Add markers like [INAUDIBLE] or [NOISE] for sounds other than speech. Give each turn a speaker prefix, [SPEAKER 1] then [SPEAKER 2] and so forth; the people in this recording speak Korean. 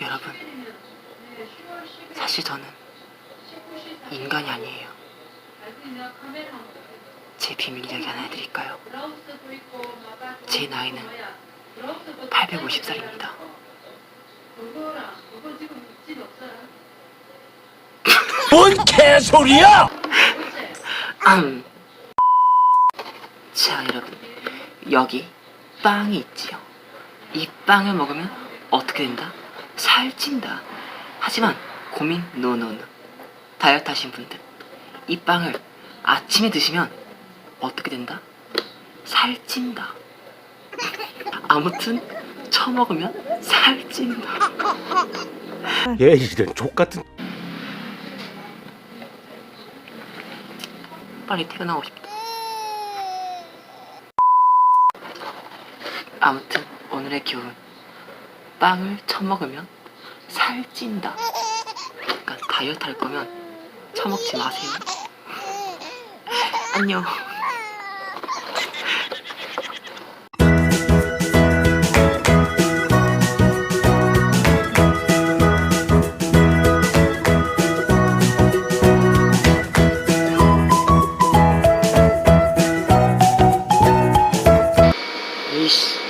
[SPEAKER 1] 여러분, 사실 저는 인간이 아니에요. 제 비밀 이야기 하나 해드릴까요? 제 나이는 850살입니다. [LAUGHS]
[SPEAKER 2] 뭔 개소리야!
[SPEAKER 1] 음. 자, 여러분. 여기 빵이 있지요. 이 빵을 먹으면 어떻게 된다? 살찐다. 하지만 고민 노노노. 다이어트 하신 분들. 이 빵을 아침에 드시면 어떻게 된다? 살찐다. 아무튼 처먹으면 살찐다.
[SPEAKER 2] 얘 이런 족 같은
[SPEAKER 1] 빨리 퇴근하고 싶다. 아무튼 오늘의 교훈. 빵을 처먹으면 살찐다. 그러니까 다이어트 할 거면 처먹지 마세요. 안녕. Peace.